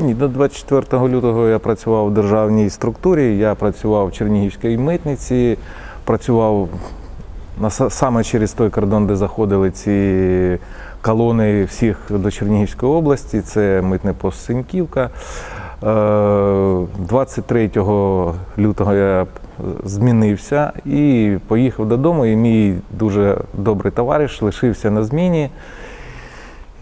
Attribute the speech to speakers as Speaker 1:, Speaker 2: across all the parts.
Speaker 1: Ні, до 24 лютого я працював в державній структурі, я працював в Чернігівській митниці, працював на, саме через той кордон, де заходили ці колони всіх до Чернігівської області, це митний пост Синьківка. Е, 23 лютого я змінився і поїхав додому, і мій дуже добрий товариш лишився на зміні.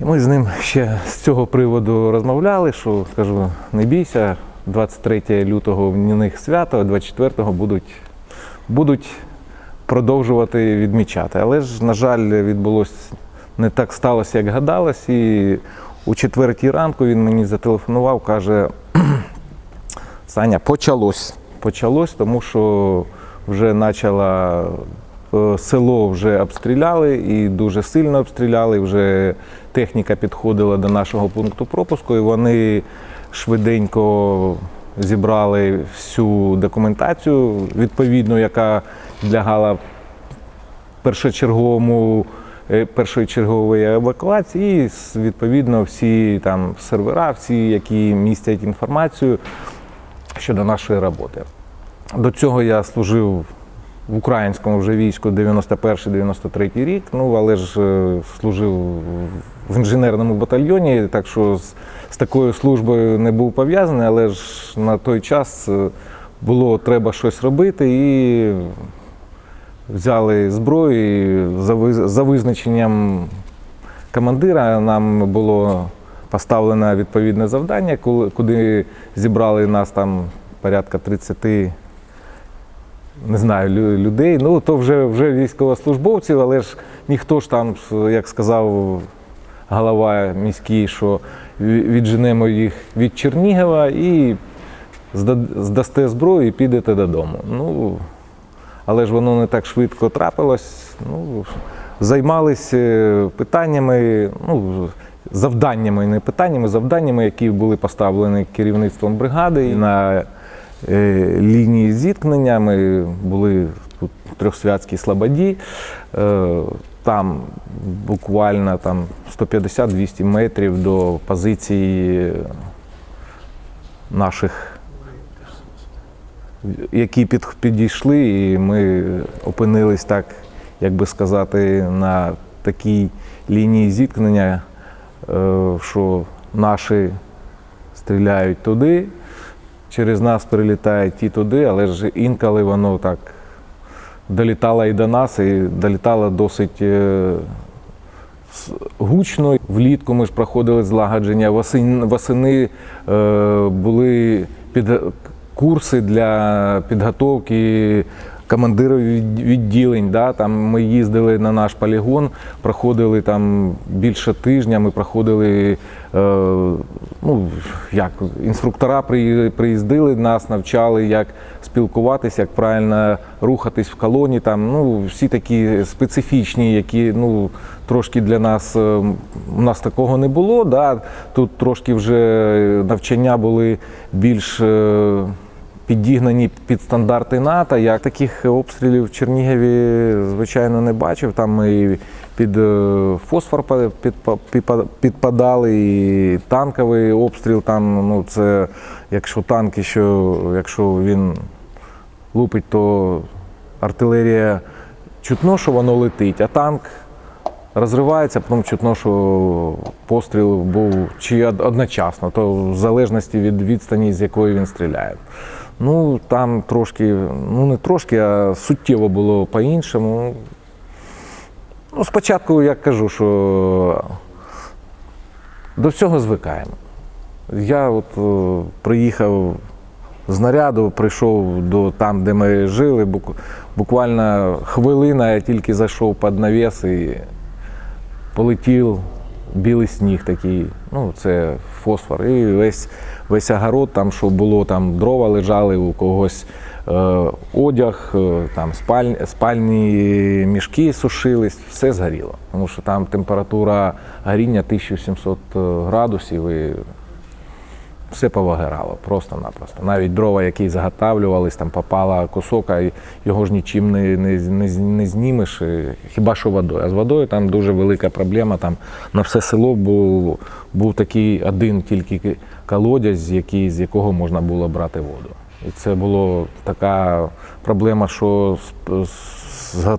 Speaker 1: І ми з ним ще з цього приводу розмовляли, що кажу, не бійся, 23 лютого в них свято, а 24-го будуть, будуть продовжувати відмічати. Але ж, на жаль, відбулося не так сталося, як гадалось. І у четвертій ранку він мені зателефонував, каже: Саня, почалось. Почалось, тому що вже почала село вже обстріляли і дуже сильно обстріляли. Вже техніка підходила до нашого пункту пропуску, і вони швиденько зібрали всю документацію, відповідну, яка підлягала першочерговому. е, Першочергової евакуації, і відповідно всі там сервера, всі, які містять інформацію щодо нашої роботи. До цього я служив в українському вже війську 91-93 рік, ну але ж е, служив в інженерному батальйоні, так що з, з такою службою не був пов'язаний, але ж на той час е, було треба щось робити і взяли зброю і за, визначенням командира нам було поставлено відповідне завдання, куди зібрали нас там порядка 30 не знаю, людей. Ну, то вже, вже військовослужбовців, але ж ніхто ж там, як сказав голова міський, що відженемо їх від Чернігова і здасте зброю і підете додому. Ну, але ж воно не так швидко трапилось. Ну, займалися питаннями, ну, завданнями, не питаннями, завданнями, які були поставлені керівництвом бригади. На лінії зіткнення ми були тут в Трьохсвятській Слободі. Е, там буквально там 150-200 метрів до позиції наших які під, підійшли, і ми опинились так, як би сказати, на такій лінії зіткнення, е, що наші стріляють туди, через нас прилітає ті туди, але ж інколи воно так долітало і до нас, і долітало досить. е, Гучно влітку ми ж проходили злагодження. Восени, е, були під курси для підготовки командирів від- відділень. Да? Там ми їздили на наш полігон, проходили там більше тижня. Ми проходили е, ну, як інструктора приї- приїздили, нас навчали, як спілкуватися, як правильно рухатись в колоні. Там ну всі такі специфічні, які ну трошки для нас е, у нас такого не було. Да? Тут трошки вже навчання були більш. е, Підігнані під стандарти НАТО. Я таких обстрілів в Чернігові, звичайно, не бачив. Там ми під е, фосфор па- підпа- підпа- підпадали, і танковий обстріл. Там, ну, це якщо танки, що якщо він лупить, то артилерія чутно, що воно летить, а танк розривається, потім чутно, що постріл був чи одночасно, то в залежності від відстані, з якої він стріляє. Ну, там трошки, ну не трошки, а суттєво було по-іншому. Ну, спочатку я кажу, що до всього звикаємо. Я от е, приїхав з наряду, прийшов до там, де ми жили. бук- Буквально хвилина, я тільки зайшов під навіс і полетів білий сніг такий, ну це фосфор. І весь, весь огород, там, що було, там дрова лежали, у когось е, одяг, е, там спаль, спальні мішки сушились, все згоріло. Тому що там температура горіння 1700 градусів і все повигорало, просто-напросто. Навіть дрова, які заготавлювались, там попала кусок, а його ж нічим не, не, не, не знімеш, хіба що водою. А з водою там дуже велика проблема. Там на все село був, був такий один тільки колодязь, який, з якого можна було брати воду. І це була така проблема, що з,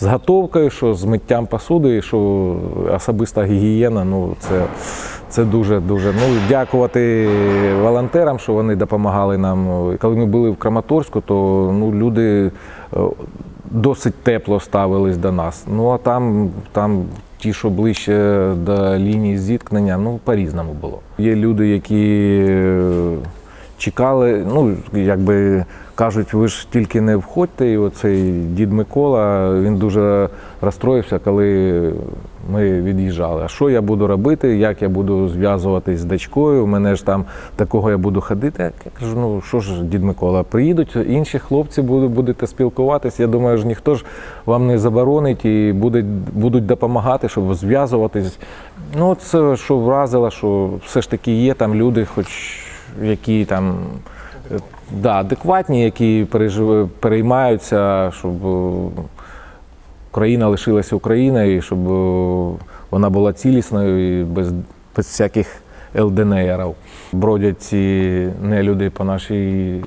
Speaker 1: з готовкою, що з миттям посуди, що особиста гігієна. Ну, це, це дуже дуже. Ну, дякувати волонтерам, що вони допомагали нам. Коли ми були в Краматорську, то ну, люди е, досить тепло ставились до нас. Ну а там, там ті, що ближче до лінії зіткнення, ну по-різному було. Є люди, які е, чекали, ну якби кажуть, ви ж тільки не входьте. І оцей дід Микола він дуже розстроївся, коли ми від'їжджали. А що я буду робити? Як я буду зв'язуватись з дочкою? У мене ж там такого я буду ходити. Я кажу, ну що ж, дід Микола, приїдуть інші хлопці, будете спілкуватись. Я думаю, ж ніхто ж вам не заборонить і буде, будуть допомагати, щоб зв'язуватись. Ну, це що вразило, що все ж таки є там люди, хоч які там. е, Да, адекватні, які пережив... переймаються, щоб е, Україна лишилася Україною, щоб е, вона була цілісною і без, без всяких ЛДНРів. Бродять ці нелюди по нашій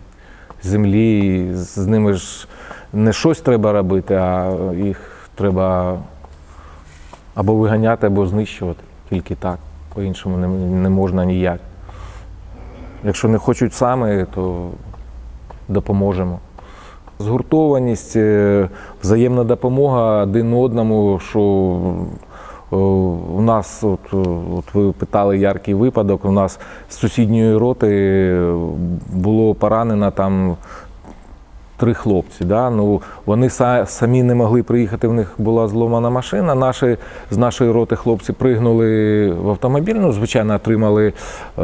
Speaker 1: землі, і з ними ж не щось треба робити, а їх треба або виганяти, або знищувати. Тільки так. По-іншому не можна ніяк. Якщо не хочуть самі, то допоможемо. Згуртованість, е, взаємна допомога один одному, що е, у нас, от, е, от ви питали яркий випадок, у нас з сусідньої роти було поранено там три хлопці. Да? Ну, вони са- самі не могли приїхати, в них була зломана машина. Наші, з нашої роти хлопці пригнули в автомобіль, ну, звичайно, отримали, е,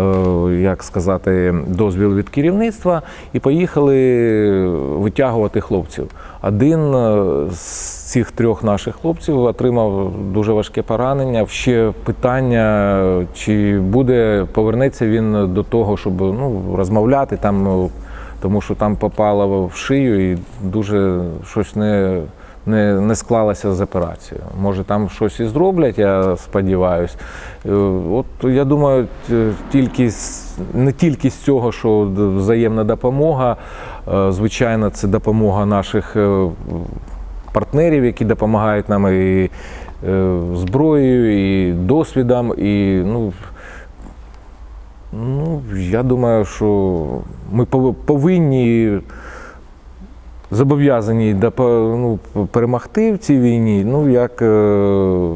Speaker 1: як сказати, дозвіл від керівництва і поїхали витягувати хлопців. Один е, з цих трьох наших хлопців отримав дуже важке поранення. Ще питання, чи буде повернеться він до того, щоб ну, розмовляти там. Тому що там попало в шию і дуже щось не, не, не склалося з операцією. Може, там щось і зроблять, я сподіваюся. От я думаю, тільки не тільки з цього, що взаємна допомога, е, звичайно, це допомога наших е, партнерів, які допомагають нам і е, зброєю, і досвідом, і ну. Ну, я думаю, що ми пов- повинні зобов'язані ну, перемогти в цій війні. Ну, як е,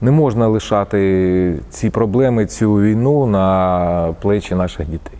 Speaker 1: не можна лишати ці проблеми, цю війну на плечі наших дітей.